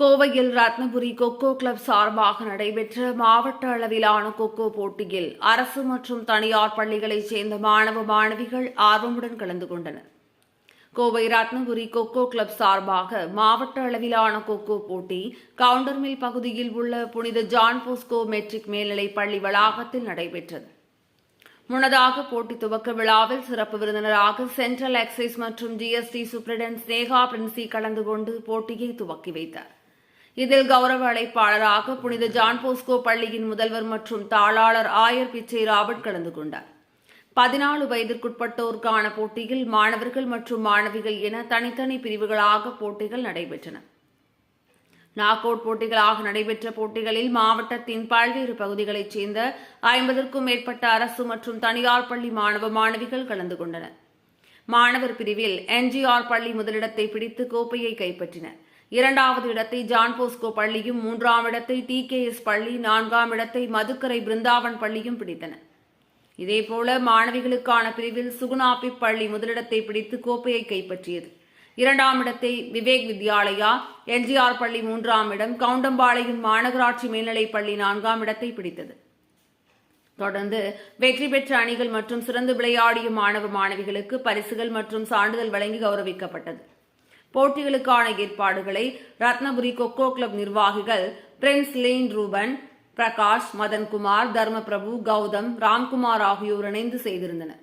கோவையில் ரத்னபுரி கொக்கோ கிளப் சார்பாக நடைபெற்ற மாவட்ட அளவிலான கொக்கோ போட்டியில் அரசு மற்றும் தனியார் பள்ளிகளைச் சேர்ந்த மாணவ மாணவிகள் ஆர்வமுடன் கலந்து கொண்டனர். கோவை ரத்னபுரி கொக்கோ கிளப் சார்பாக மாவட்ட அளவிலான கொக்கோ போட்டி கவுண்டர்மில் பகுதியில் உள்ள புனித ஜான் போஸ்கோ மெட்ரிக் மேல்நிலைப் பள்ளி வளாகத்தில் நடைபெற்றது. முன்னதாக போட்டி துவக்க விழாவில் சிறப்பு விருந்தினராக சென்ட்ரல் எக்ஸைஸ் மற்றும் ஜிஎஸ்டி சூப்பரிடன்ட் ஸ்னேகா பிரின்சி கலந்து கொண்டு போட்டியை துவக்கி வைத்தார். இதில் கௌரவ அழைப்பாளராக புனித ஜான் போஸ்கோ பள்ளியின் முதல்வர் மற்றும் தாளாளர் ஆயர் பிச்சை ராபர்ட் கலந்து கொண்டார். பதினாலு வயதிற்குட்பட்டோருக்கான போட்டியில் மாணவர்கள் மற்றும் மாணவிகள் என தனித்தனி பிரிவுகளாக போட்டிகள் நடைபெற்றன. நாக் அவுட் போட்டிகளாக நடைபெற்ற போட்டிகளில் மாவட்டத்தின் பல்வேறு பகுதிகளைச் சேர்ந்த ஐம்பதற்கும் மேற்பட்ட அரசு மற்றும் தனியார் பள்ளி மாணவ மாணவிகள் கலந்து கொண்டனர். மாணவர் பிரிவில் என்ஜிஆர் பள்ளி முதலிடத்தை பிடித்து கோப்பையை கைப்பற்றினர். இரண்டாவது இடத்தை ஜான் போஸ்கோ பள்ளியும் மூன்றாம் இடத்தை டி கே எஸ் பள்ளி நான்காம் இடத்தை மதுக்கரை பிருந்தாவன் பள்ளியும் பிடித்தன. இதேபோல மாணவிகளுக்கான பிரிவில் சுகுணாபி பள்ளி முதலிடத்தை பிடித்து கோப்பையை கைப்பற்றியது. இரண்டாம் இடத்தை விவேக் வித்யாலயா என்ஜிஆர் பள்ளி மூன்றாம் இடம் கவுண்டம்பாளையம் மாநகராட்சி மேல்நிலைப் பள்ளி நான்காம் இடத்தை பிடித்தது. தொடர்ந்து வெற்றி பெற்ற அணிகள் மற்றும் சிறந்து விளையாடிய மாணவ மாணவிகளுக்கு பரிசுகள் மற்றும் சான்றிதழ் வழங்கி கௌரவிக்கப்பட்டது. போட்டிகளுக்கான ஏற்பாடுகளை ரத்னபுரி கொக்கோ கிளப் நிர்வாகிகள் Prince Lane Ruben Prakash Madankumar Dharmaprabhu Gautham Ramkumar ஆகியோர் இணைந்து செய்திருந்தனர்.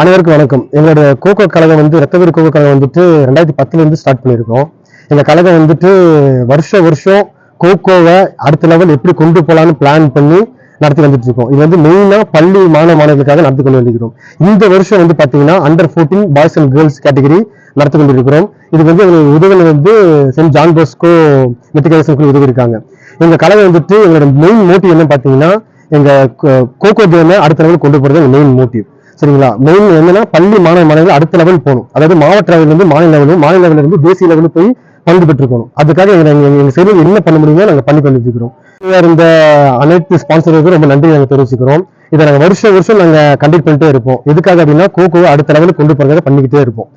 அனைவருக்கும் வணக்கம். எங்களோட கோகோ கழகம் வந்து ரத்தவீர் கோகோ கழகம் வந்துட்டு ரெண்டாயிரத்தி பத்துலேருந்து ஸ்டார்ட் பண்ணியிருக்கோம் எங்கள் கழகம் வந்துட்டு வருஷ வருஷம் கோகோவை அடுத்த லெவல் எப்படி கொண்டு போகலான்னு பிளான் பண்ணி நடத்தி வந்துட்டு இருக்கோம் இது வந்து மெயினாக பள்ளி மாணவ மாணவர்களுக்காக நடத்தி கொண்டு வந்திருக்கிறோம். இந்த வருஷம் வந்து பார்த்தீங்கன்னா under 14 boys and girls category நடத்தி கொண்டிருக்கிறோம். இது வந்து எங்களுக்கு உதவியில் வந்து சென்ட் ஜான் போஸ்கோ மெட்ரிகுலேஷன் உதவி இருக்காங்க. எங்கள் கழகம் வந்துட்டு எங்களோட மெயின் மோட்டிவ் என்ன பார்த்தீங்கன்னா எங்கள் கோ- கோகோ கேமை அடுத்த லெவல் கொண்டு போகிறது எங்கள் மெயின் மோட்டிவ் சரிங்களா? மெயின் என்னன்னா பள்ளி மாணவ மாணவர்கள் அடுத்த லெவல் போகணும். அதாவது மாவட்ட லெவலில் இருந்து மாநில லெவலும் மாநில லெவலில் இருந்து தேசிய லெவலில் போய் பங்கு பெற்றுக்கணும். அதுக்காக எங்க எங்க எங்க என்ன பண்ண முடியுமோ நாங்க பண்ணி கொண்டு இந்த அனைத்து ஸ்பான்சர்களுக்கும் ரொம்ப நன்றி நாங்க தெரிவிச்சுக்கிறோம். இதை நாங்க வருஷம் வருஷம் நாங்க கண்டக்ட் பண்ணிட்டே இருப்போம். எதுக்காக அப்படின்னா கோகோ அடுத்த லெவலுக்கு கொண்டு போறதை பண்ணிக்கிட்டே இருப்போம்.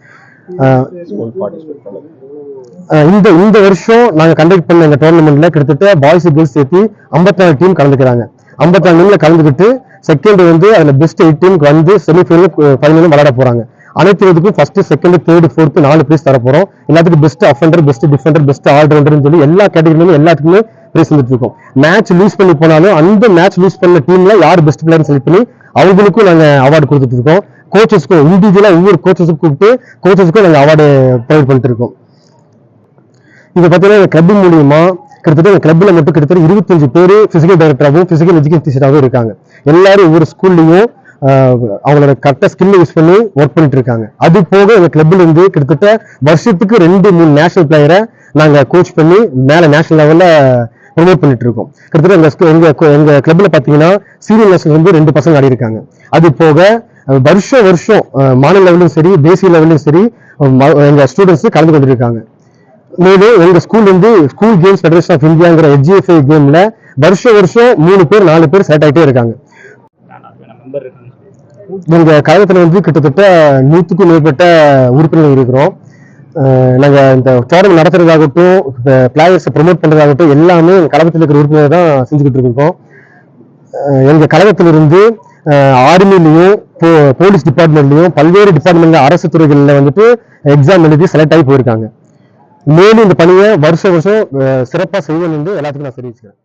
இந்த இந்த வருஷம் நாங்க கண்டக்ட் பண்ண இந்த டோர்னமெண்ட்ல கிட்டத்தட்ட பாய்ஸ் கேர்ள்ஸ் சேர்த்து 54 டீம் கலந்துக்கிறாங்க. 54 டீம்ல கலந்துக்கிட்டு செகண்ட் வந்து அதில் பெஸ்ட் எயிட் டீமுக்கு வந்து செமிஃபைனல் ஃபைனலும் eh, விளையாட போகிறாங்க அனைத்து இதுக்கும் ஃபர்ஸ்ட் செகண்ட் தேர்ட் ஃபோர்த்து நாலு பிரைஸ் தர போறோம். எல்லாத்துக்கும் best offender best defender best ஆல்ரவுண்டர்னு சொல்லி எல்லா கேட்டகரியிலும் எல்லாத்துக்குமே பிரைஸ் வந்துட்டு இருக்கோம். மேட்ச் லூஸ் பண்ணி போனாலும் அந்த மேட்ச் லூஸ் பண்ண டீம்ல யார் பெஸ்ட் பிளேயர்னு செலக்ட் பண்ணி அவங்களுக்கும் நாங்கள் அவார்டு கொடுத்துட்டு இருக்கோம். கோச்சஸ்க்கும் இண்டிவிஜுவலாக ஒவ்வொரு கோச்சஸுக்கும் கூப்பிட்டு கோச்சஸ்க்கும் நாங்கள் அவார்டு ப்ரொவைட் பண்ணிட்டு இருக்கோம். இது பார்த்தீங்கன்னா கிளப் மூலியமா கிட்டத்தட்ட இந்த கிளப்ல மட்டும் கிட்டத்தட்ட இருபத்தஞ்சு பேர் பிசிக்கல் டைரக்டராகவும் பிசிக்கல் எஜுகேஷன் டீச்சராகவும் இருக்காங்க. எல்லாரும் ஒவ்வொரு ஸ்கூல்லையும் அவங்களோட கரெக்டாக ஸ்கில் யூஸ் பண்ணி ஒர்க் பண்ணிட்டு இருக்காங்க. அது போக எங்க கிளப்ல இருந்து கிட்டத்தட்ட வருஷத்துக்கு ரெண்டு மூணு நேஷனல் பிளேயரை நாங்க கோச் பண்ணி மேல நேஷனல் லெவல்ல ப்ரொமோட் பண்ணிட்டு இருக்கோம். கிட்டத்தட்ட எங்க ஸ்கூ- எங்க கிளப்ல பாத்தீங்கன்னா சீனியர் நேஷனல் வந்து ரெண்டு பசங்க ஆடி இருக்காங்க. அது போக வருஷம் வருஷம் மாநில லெவலும் சரி தேசிய லெவலும் சரி எங்கள் எங்க ஸ்டூடெண்ட்ஸ் கலந்து கொண்டு இருக்காங்க. மேலும் எங்க ஸ்கூல் வந்து ஸ்கூல் கேம்ஸ் ஃபெடரேஷன் ஆஃப் இந்தியாங்கிற ஹெச்ஜிஎஃப்ஐ கேம்ல வருஷம் வருஷம் மூணு பேர் நாலு பேர் செலக்ட் ஆகிட்டே இருக்காங்க. எங்க கழகத்துல வந்து கிட்டத்தட்ட நூற்றுக்கும் மேற்பட்ட உறுப்பினர்கள் இருக்கிறோம். நாங்கள் நாங்க இந்த ஃபோரம் நடத்துறதாகட்டும் பிளேயர்ஸை ப்ரொமோட் பண்றதாகட்டும் எல்லாமே எங்க கழகத்தில் இருக்கிற உறுப்பினர் தான் செஞ்சுக்கிட்டு இருக்கோம். எங்கள் எங்க கழகத்திலிருந்து ஆர்மிலையும் போலீஸ் டிபார்ட்மெண்ட்லையும் பல்வேறு டிபார்ட்மெண்ட்ல அரசு துறைகளில் வந்துட்டு எக்ஸாம் எழுதி செலக்ட் ஆகி போயிருக்காங்க. மேலும் இந்த பணியை வருஷம் வருஷம் சிறப்பாக செய்வேன் என்று எல்லாத்துக்கும் நான் தெரிவிச்சுக்கிறேன்.